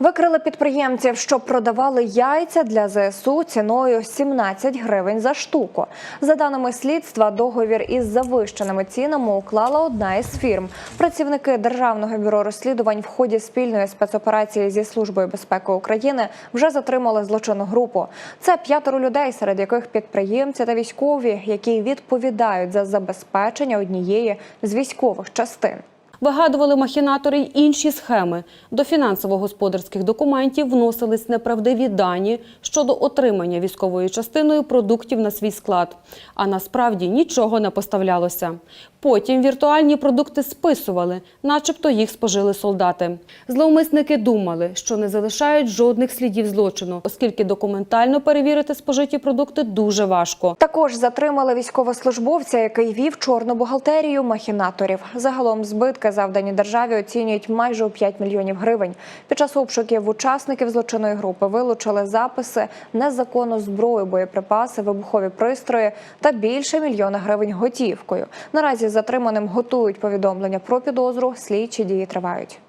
Викрили підприємців, що продавали яйця для ЗСУ ціною 17 гривень за штуку. За даними слідства, договір із завищеними цінами уклала одна із фірм. Працівники Державного бюро розслідувань в ході спільної спецоперації зі службою безпеки України вже затримали злочинну групу. Це п'ятеро людей, серед яких підприємці та військові, які відповідають за забезпечення однієї з військових частин. Вигадували махінатори й інші схеми. До фінансово-господарських документів вносились неправдиві дані щодо отримання військовою частиною продуктів на свій склад. А насправді нічого не поставлялося. Потім віртуальні продукти списували, начебто їх спожили солдати. Зловмисники думали, що не залишають жодних слідів злочину, оскільки документально перевірити спожиті продукти дуже важко. Також затримали військовослужбовця, який вів чорну бухгалтерію махінаторів. Загалом збитки, завдані державі, оцінюють майже у 5 мільйонів гривень. Під час обшуків учасників злочинної групи вилучили записи, незаконну зброю, боєприпаси, вибухові пристрої та більше мільйона гривень готівкою. Наразі затриманим готують повідомлення про підозру. Слідчі дії тривають.